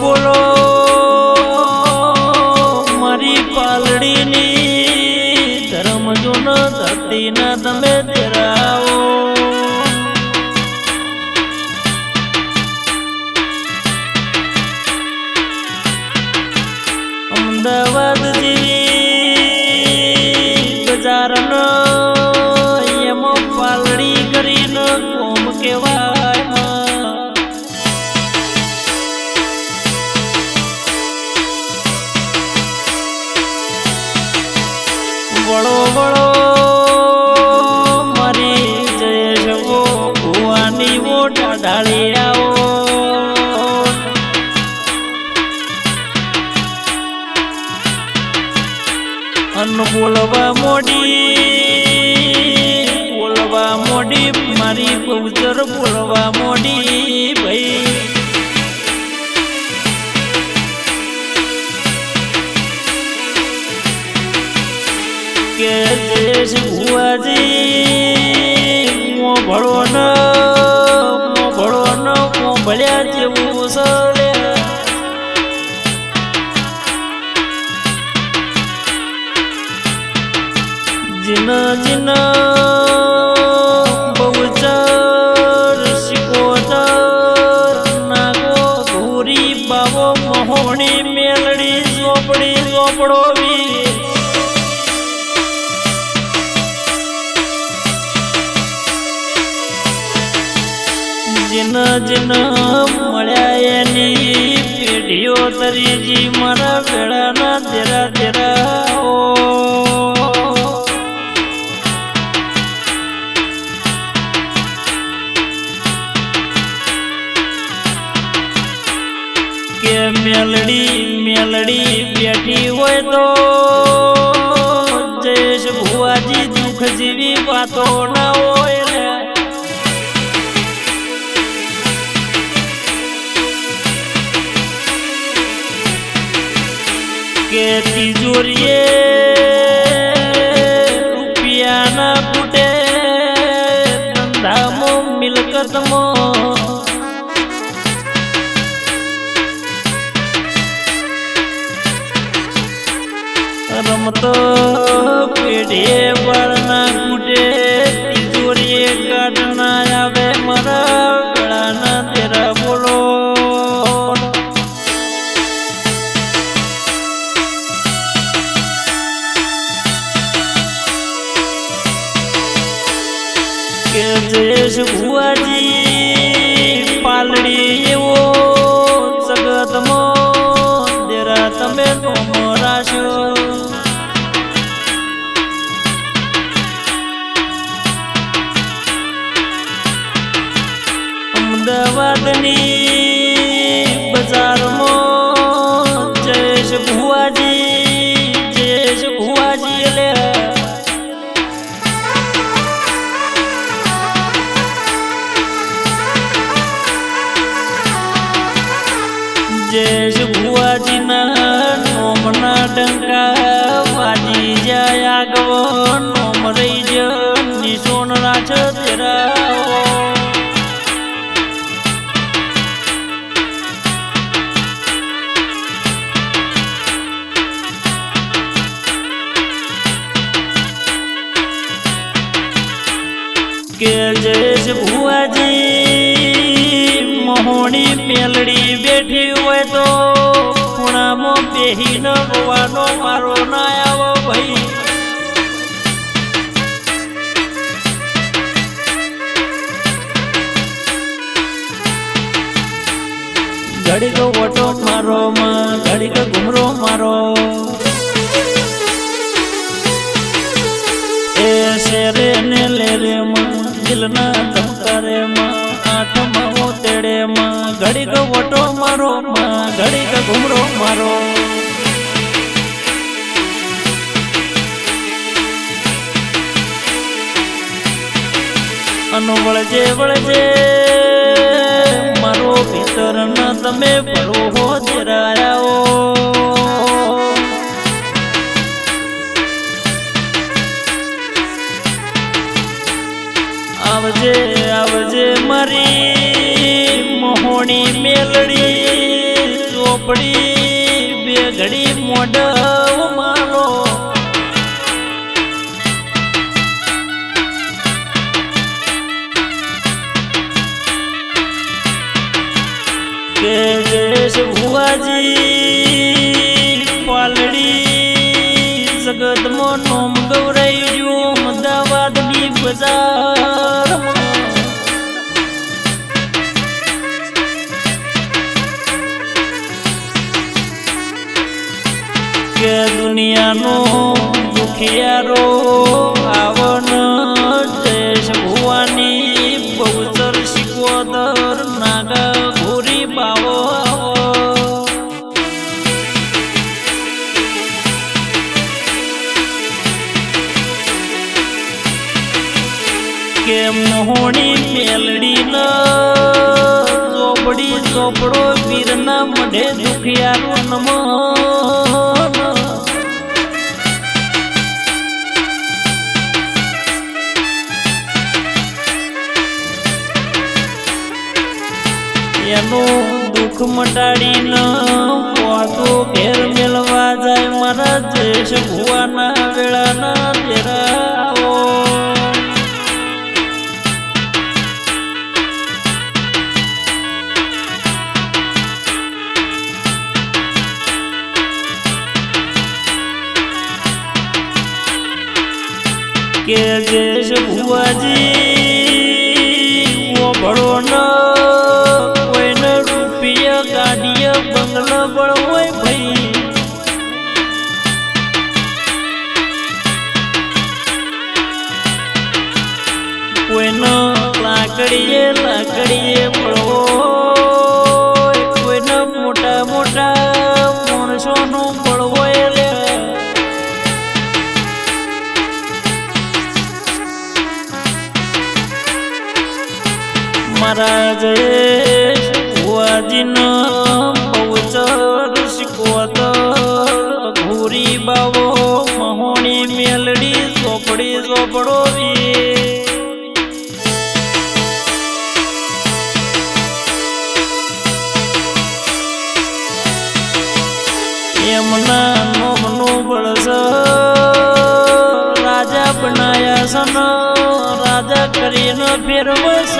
Vô વળો વળો, મરી જય જવો, ભુવાની મોટા ડાળી આવો. અન્ન બોલવા મોડી બોલવા મોડી, મારી બહુ બોલવા મોડી મેલડી ઝોપડી ઝોપડો વી જીન જીન મળ્યા એની પેઢીઓ તરીજી મારા વેળાના તેરા તેરા વાતો ના હોય ને. કે તિજોરીએ રૂપિયાના ફૂટે ધંધામો મિલકતમો. રમતો પેઢીએ કે જયેશ ભુવાજી જયેશ ભુવાજીના નોમના ડંકા વાજી જાય આગવો, નોમ રહી જ નિશોન રાજ તેરા કે જયેશ ભુવાજી મોહણી મેલડી તો બેહી ન રોવાનો મારો ના આવો ભાઈ. ઘડીક ઓટો મારો માં, ઘડીક ઘુમરો મારો. એ શેરે ને લેરે માં, દિલના ધમકારે માં આઠમાં હું તેડે માં. ઘડીક ઓટો મારો માં, ઘડીક ઘુમરો મારો. અનુ વળજે વળજે. મારો વિસર તમે ભરો હો જરાયાઓ દુનિયાનો દુખિયારો આવન દેશ ભુવાની બહુચર શીખવદર નાગા ઘોરી બાવો. કેમ હોણી મેલડી ન ચોપડી ચોપડો પીરના મઢે દુખિયારો નમો. Sardine. માણસોનું મળવો રે મારા જયેશ ભુવાજીનો પૌચર શીખવત. ભૂરી બાવો મહોણી મેલડી ચોપડી ચોપડો વી કરીને ફેરવસ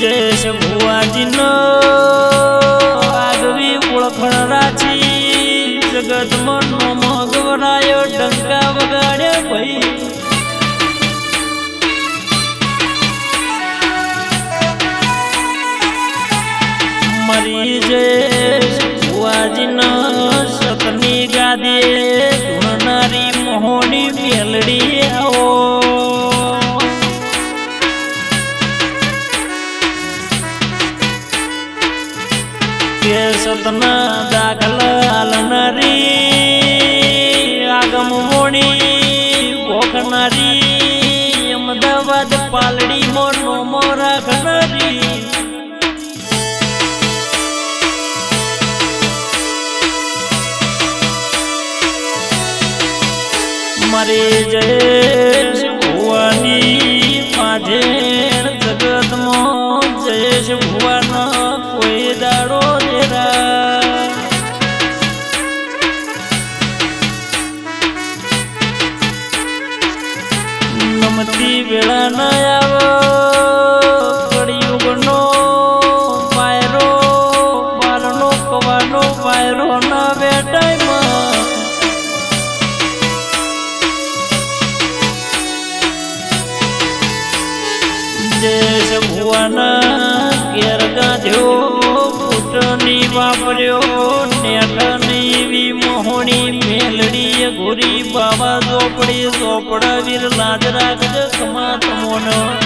જયેશ મેલડી આવો સતના મારે જયેશ ભુવાની માધે જગતમાં જયેશ ભુવાનો કોઈ દાડો દેરા નમતી વેળા ના ભુવાના ઘેર ગાધ્યો પુટની વાપર્યો નેઠની એવી મોહણી મેલડી ઘોરી બાબા ઝોપડી, ઝોપડા, વીર લાજ રાખજે કમા તમોનો